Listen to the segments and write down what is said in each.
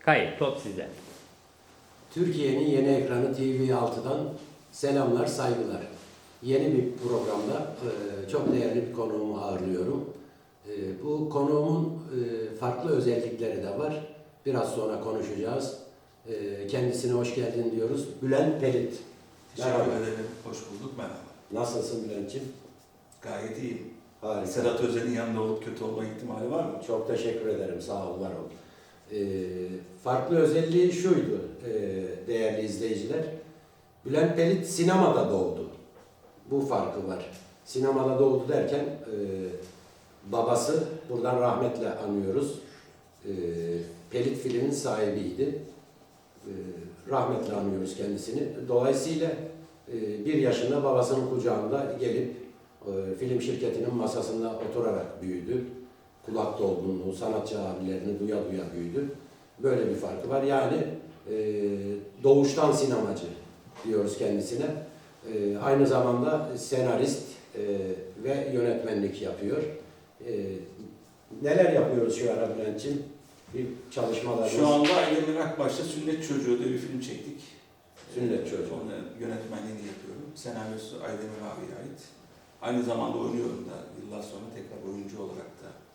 Kayıt, top size. Türkiye'nin yeni ekranı TV6'dan selamlar, saygılar. Yeni bir programda e, çok değerli bir konuğumu ağırlıyorum. E, Bu konuğumun e, farklı özellikleri de var. Biraz sonra konuşacağız. Kendisine hoş geldin diyoruz. Bülent Pelit. Teşekkür Merhaba. ederim. Hoş bulduk. Merhaba. Nasılsın Bülent'ciğim? Gayet iyiyim. Harika. Sedat Özen'in yanında olup kötü olma ihtimali var mı? Çok teşekkür ederim. Sağ ol, var ol. Ee, farklı özelliği şuydu e, değerli izleyiciler. Bülent Pelit sinemada doğdu. Bu farkı var. Sinemada doğdu derken e, babası, buradan rahmetle anıyoruz. E, Pelit filmin sahibiydi. E, rahmetle anıyoruz kendisini. Dolayısıyla e, bir yaşında babasının kucağında gelip e, film şirketinin masasında oturarak büyüdü kulak dolgunluğu, sanatçı abilerini duya duya büyüdü. Böyle bir farkı var. Yani e, doğuştan sinemacı diyoruz kendisine. E, aynı zamanda senarist e, ve yönetmenlik yapıyor. E, neler yapıyoruz şu ara Bülent'ciğim? Bir çalışmalarımız. Şu anda Aydemir Akbaş'ta Sünnet Çocuğu diye bir film çektik. Sünnet Çocuğu. Onun yönetmenliğini yapıyorum. Senaryosu Aydemir abiye ait. Aynı zamanda oynuyorum da yıllar sonra tekrar oyuncu olarak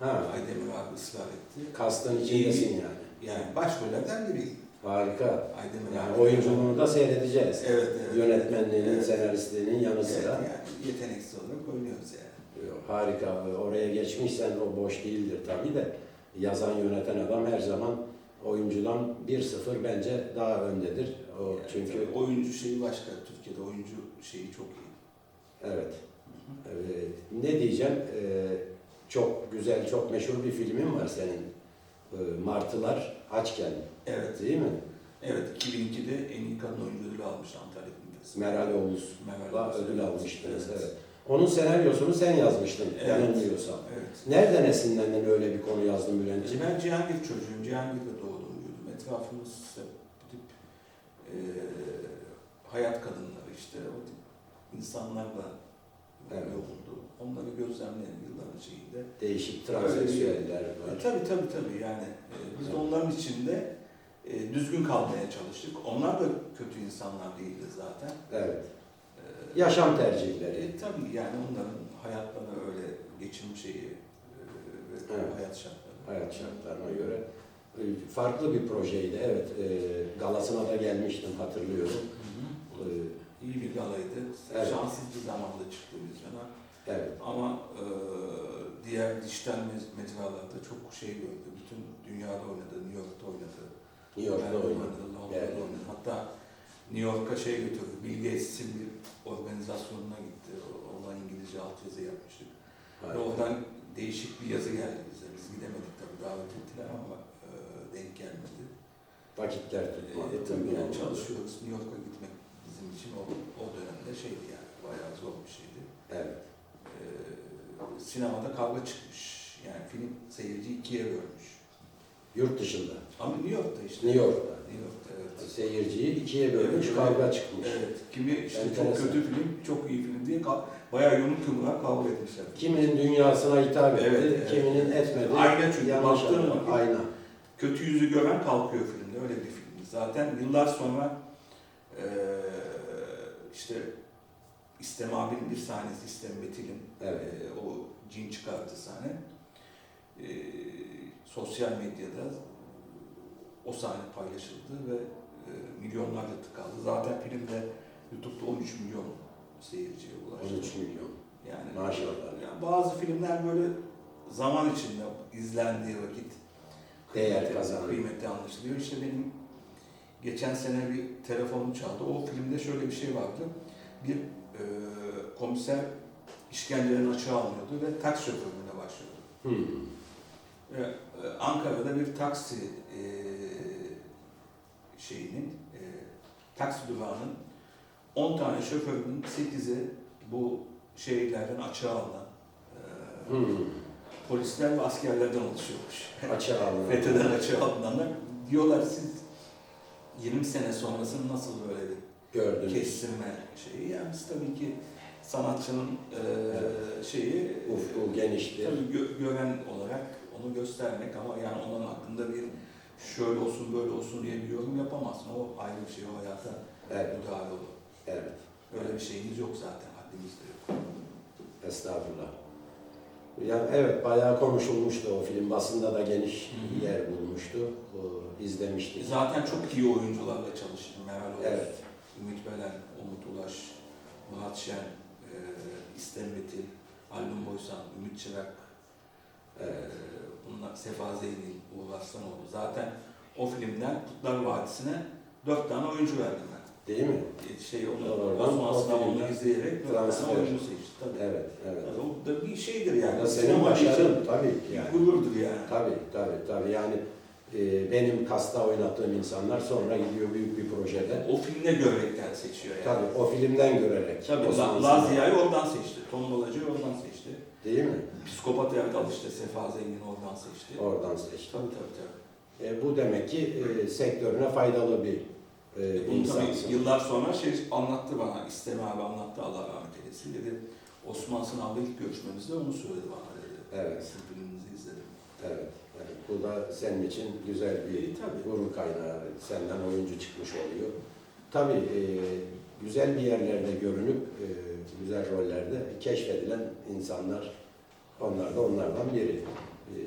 Ha, Aydemir abi ısrar etti. kastın içindesin yani. Yani başrollerden biriyim. Harika. Aydemir Yani abi. oyunculuğunu da seyredeceğiz. Evet, evet. Yönetmenliğinin, Evet. senaristliğinin yanı Evet, sıra. yani yeteneksiz olarak oynuyoruz yani. Yok, Harika. Oraya geçmişsen o boş değildir tabii de. Yazan, yöneten adam her zaman oyuncudan 1-0 bence daha öndedir. O Yani çünkü tabii oyuncu şeyi başka. Türkiye'de oyuncu şeyi çok iyi. evet. Ee, ne diyeceğim? Ee, çok güzel, çok meşhur bir filmin var senin. Ee, Martılar Açken, Evet. değil mi? Evet, 2002'de en iyi kadın oyuncu ödülü almış Antalya Festivali. Meral Oğuz'la Meral Oğuz, ödül almıştınız. Evet. Evet. Onun senaryosunu sen yazmıştın, Evet. yanılmıyorsam. Evet. Nereden esinlendin öyle bir konu yazdın Bülent'ciğim? Ben Cihangir çocuğuyum, Cihangir'de doğdum, büyüdüm. Etrafımız bu tip e, hayat kadınları işte, o tip insanlarla Evet. oldu. Onları gözlemleyen yılların şeyinde. Değişik transseksüeller E, var. tabii tabii tabii yani e, biz de onların içinde e, düzgün kalmaya çalıştık. Onlar da kötü insanlar değildi zaten. Evet. E, Yaşam tercihleri. E, tabii yani onların hayatlarını öyle geçim şeyi e, ve Evet. hayat şartları. hayat şartlarına göre e, farklı bir projeydi. Evet, e, galasına da gelmiştim hatırlıyorum. E, İyi bir galaydı. Evet. Şanssız bir zamanda çıktı vizyona. Evet, Ama e, diğer dijital mec- mecralarda çok şey gördü. Bütün dünyada oynadı, New York'ta oynadı. New York'ta oynadı. Londra'da Evet. oynadı. Hatta New York'a şey götürdü, Bill Gates'in bir organizasyonuna gitti. Oradan İngilizce altyazı yapmıştık. Ve Harika. oradan değişik bir yazı geldi bize. Biz gidemedik tabii davet ettiler ama e, denk gelmedi. Vakitler E, tutmadı. tabii yani çalışıyoruz. New York'a gitmek için o, o dönemde şeydi yani. Bayağı zor bir şeydi. Evet, E, sinemada kavga çıkmış. Yani film seyirciyi ikiye bölmüş. yurt dışında, Ama New York'ta işte. New York'ta. New York'ta evet. Seyirciyi ikiye bölmüş, Evet, kavga evet. çıkmış. Evet. Kimi işte Enteresan. çok kötü film, çok iyi film diye bayağı yumruk yumruğa kavga etmişler. Kiminin dünyasına hitap etti, Evet, evet. kiminin etmedi. Ayna çünkü, baktığın vakit- Ayna. Kötü yüzü gören kalkıyor filmde. Öyle bir film. Zaten yıllar sonra eee, işte İstem abinin bir sahnesi, İstem Betil'in Evet. eee, o cin çıkarttığı sahne eee, sosyal medyada o sahne paylaşıldı ve eee, milyonlarca tıkandı. Zaten filmde YouTube'da 13 milyon seyirciye ulaştı. 13 milyon. Yani Maşallah. Yani bazı filmler böyle zaman içinde izlendiği vakit Değer kazanıyor. Kıymeti anlaşılıyor. İşte benim geçen sene bir telefonum çaldı. O filmde şöyle bir şey vardı. Bir e, komiser işkencelerin açığa alınıyordu ve taksi şoförlüğüne başlıyordu. Hmm. Ve, e, Ankara'da bir taksi e, şeyinin, e, taksi durağının 10 tane şoförünün 8'i bu şehirlerden açığa alınan e, Hmm. polisler ve askerlerden oluşuyormuş. Açığa alın. FETÖ'den açığa alınanlar diyorlar siz 20 sene sonrasını nasıl böyle bir Gördüm. kestirme şeyi. Yani biz tabii ki sanatçının e, Evet. şeyi Ufku genişti. tabii gö- gören olarak onu göstermek ama yani onun hakkında bir şöyle olsun böyle olsun diye bir yorum yapamazsın. O ayrı bir şey, o hayata Evet, müdahale olur. evet. Öyle bir şeyiniz yok zaten, haddimiz de yok. Estağfurullah. Ya evet bayağı konuşulmuştu o film. Basında da geniş Hı hı. yer bulmuştu. O, izlemiştik. Zaten çok iyi oyuncularla çalıştım. Meral Oğuz, Evet. Ümit Belen, Umut Ulaş, Murat Şen, e, İstem Metin, Haldun Boysan, Ümit Çırak, e, bunlar Sefa Zeynil, Uğur Aslanoğlu. Zaten o filmden Kutlar Vadisi'ne dört tane oyuncu verdim ben. Değil mi? Şey onu, Oradan filmden izleyerek transfer. oyuncu seçti. Tabii. Evet, evet. Yani o da bir şeydir yani. Ya senin başarın tabii ki yani. gururdur yani. Tabii, tabii, tabii. Yani e, benim kasta oynattığım insanlar sonra gidiyor büyük bir projede. O filmine görerekten seçiyor yani. Tabii o filmden görerek. Tabii La- Lazia'yı oradan seçti. Tombalacı'yı oradan seçti. Değil mi? Psikopat Erdal işte Sefa Zengin oradan seçti. Oradan seçti. Tabii tabii tabii. E, bu demek ki e, sektörüne faydalı bir e, Bunu tabii yıllar sonra şey anlattı bana, İstemi abi anlattı Allah rahmet eylesin dedi. Osman Sınav'da ilk görüşmemizde onu söyledi bana dedi. Evet. Sizin filminizi izledim. Evet. evet. Bu da senin için güzel bir İyi, tabii. gurur kaynağı. Senden oyuncu çıkmış oluyor. Tabii e, güzel bir yerlerde görünüp e, güzel rollerde keşfedilen insanlar onlar da onlardan biri. E,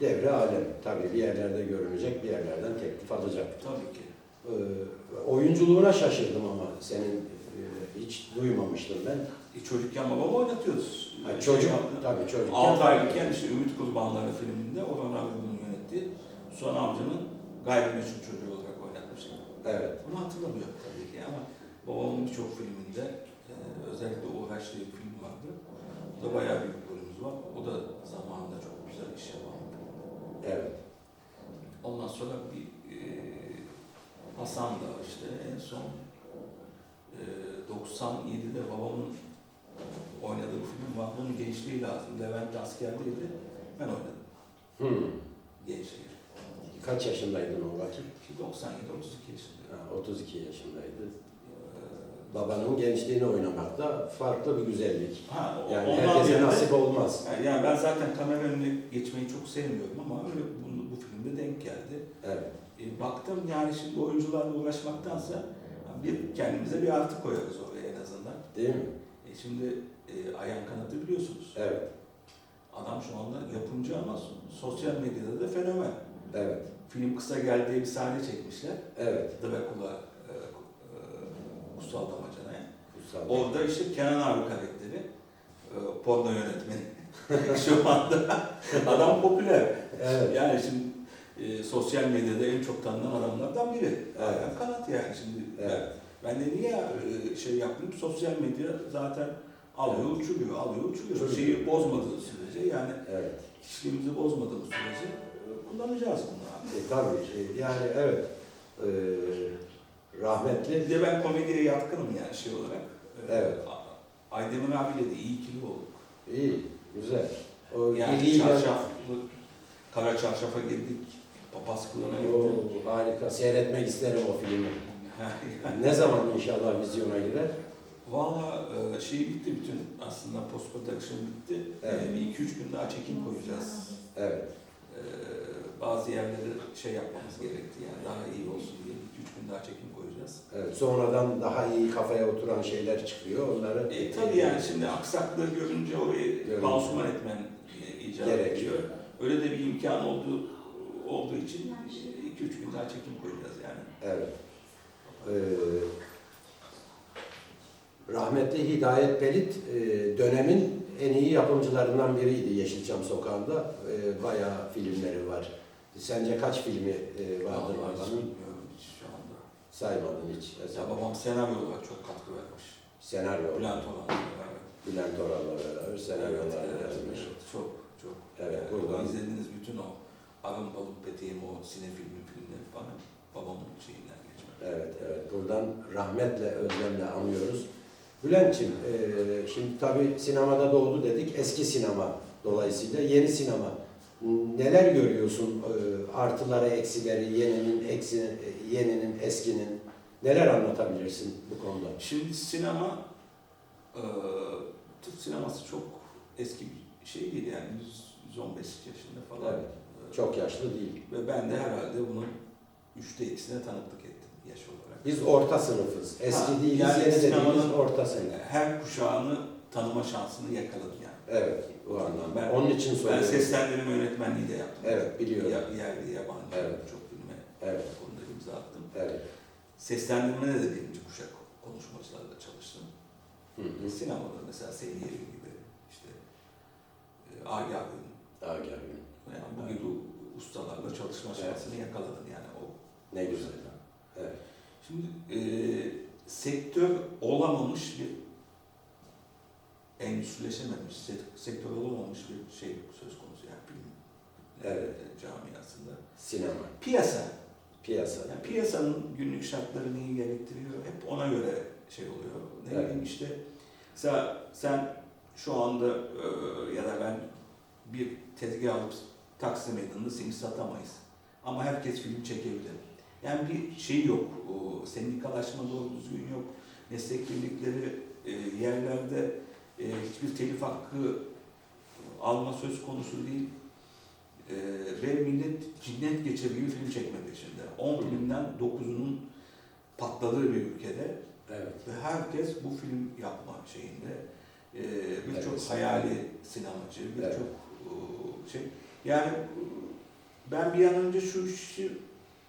devre alem. Tabii bir yerlerde görünecek, bir yerlerden teklif alacak. Tabii ki. E, oyunculuğuna şaşırdım ama senin e, hiç duymamıştım ben. E, çocukken babamı oynatıyoruz. Ha, Şey çocuk, yaptı. tabii çocuk. 6 aylıkken işte Ümit Kurbanları filminde Orhan abi bunu yönetti. Son amcanın gayrimeşhur çocuğu olarak oynatmıştı. Evet. Bunu hatırlamıyorum tabii ki ama babamın birçok filminde e, özellikle Uğraş diye bir film vardı. O da bayağı büyük rolümüz var. O da zamanında çok güzel iş yapan. Evet. Ondan sonra bir Hasan da işte en son e, 97'de babamın oynadığı film var. Bunun gençliği lazım. Levent askerdeydi. Ben oynadım Hmm. gençliği. Kaç yaşındaydın o vakit? 97-32 yaşındayım. Ha, 32 yaşındaydı. Ee, Babanın gençliğini oynamak da farklı bir güzellik. Ha, o- Yani herkese beri de- nasip olmaz. Yani ben zaten kamera önüne geçmeyi çok sevmiyorum ama öyle bu, bu filmde denk geldi. Evet. E, baktım yani şimdi oyuncularla uğraşmaktansa bir kendimize bir artı koyarız oraya en azından. Değil mi? E, şimdi e, Ayhan Kanat'ı biliyorsunuz. Evet. Adam şu anda yapımcı ama sosyal medyada da fenomen. Evet. Film kısa geldiği bir sahne çekmişler. Evet. Dracula e, e, Kutsal Damacana'ya. Kutsal. Orada işte Kenan abi karakteri, e, porno yönetmeni. Şu anda adam popüler. Evet. Yani şimdi e, sosyal medyada en çok tanınan adamlardan biri. Evet. Ayhan Kanat yani şimdi. Evet. Ben, de niye e, şey yaptım? Sosyal medya zaten alıyor, uçuruyor, alıyor, uçuruyor. Uçuruyor. Şeyi bozmadığı sürece yani Evet. kişiliğimizi bozmadığımız sürece e, kullanacağız bunu. E, tabii. e, Yani evet. E, rahmetli. Bir de ben komediye yatkınım yani şey olarak. E, Evet. Aydemir abiyle de iyi ikili olduk. iyi. Güzel. O Yani çarşaflı, kara çarşafa girdik, papaz kılığına girdik. O, harika. Seyretmek isterim o filmi. Ne zaman inşallah vizyona girer? Valla e, şey bitti bütün aslında post production bitti. Evet. E, bir iki üç gün daha çekim koyacağız. Evet. E, bazı yerleri şey yapmamız gerekti yani daha iyi olsun diye iki üç gün daha çekim koyacağız. Evet, sonradan daha iyi kafaya oturan şeyler çıkıyor. Onları E tabii yani şimdi aksaklığı görünce orayı Görünce. pansuman etmen e, icap Gerekiyor. ediyor. Öyle de bir imkan olduğu olduğu için iki üç gün daha çekim koyacağız yani. Evet. Ee, rahmetli Hidayet Pelit e, dönemin en iyi yapımcılarından biriydi Yeşilçam Sokağı'nda. E, bayağı filmleri var. Sence kaç filmi e, vardır Vallahi şu anda. Saymadın hiç. Ya babam senaryo olarak çok katkı vermiş. senaryo. Bülent Orhan'la beraber. Bülent Orhan'la beraber senaryolar Evet, evet, yazmış. evet, çok çok. Evet, buradan- izlediğiniz bütün o Arın Balık Peteğim o sinefilmi filmleri falan babamın şeyinden geçme. Evet, evet. Buradan rahmetle, özlemle anıyoruz. Bülent'ciğim, e, şimdi tabii sinemada doğdu dedik. Eski sinema dolayısıyla yeni sinema. Neler görüyorsun? E, artıları, eksileri, yeninin, eksi, e, yeninin, eskinin. Neler anlatabilirsin bu konuda? Şimdi sinema eee Türk sineması çok eski bir şey değil yani 100 115 yaşında falan Evet. Çok yaşlı değil. Ve ben de herhalde bunun üçte ikisine tanıklık ettim yaş olarak. Biz orta sınıfız. Eski Ha, değil, yani dediğimiz orta sınıf. Her kuşağını tanıma şansını yakaladım yani. Evet, bu anlamda. Ben- Onun için Ben söylüyorum. seslendirme yönetmenliği de yaptım. Evet, biliyorum. Ya, yerli, yabancı, Evet. çok filme Evet, konuda imza attım. evet. Seslendirmede de birinci kuşak konuşmacılarla çalıştım. Hı hı. Sinemada mesela Seliyevi gibi, işte e, Agah Agah ustalarla çalışma şansını yakaladım yani o. Ne güzel. Evet. Şimdi e, sektör olamamış bir endüstrileşememiş, se- sektör olamamış bir şey söz konusu yani film Evet. e, camiasında. Sinema, Piyasa, piyasa. yani piyasanın günlük şartları neyi gerektiriyor hep ona göre şey oluyor. Ne Evet. bileyim işte mesela sen şu anda e, ya da ben bir tezgah alıp Taksim Meydanı'nda seni satamayız. Ama herkes film çekebilir. Yani bir şey yok. O, sendikalaşma doğru düzgün yok. Meslek birlikleri e, yerlerde e, hiçbir telif hakkı alma söz konusu değil. E, ve millet cinnet geçebilir film çekme peşinde. 10 filmden 9'unun patladığı bir ülkede Evet. ve herkes bu film yapma şeyinde. E, birçok Evet. hayali sinemacı, birçok Evet. e, şey. Yani ben bir an önce şu işi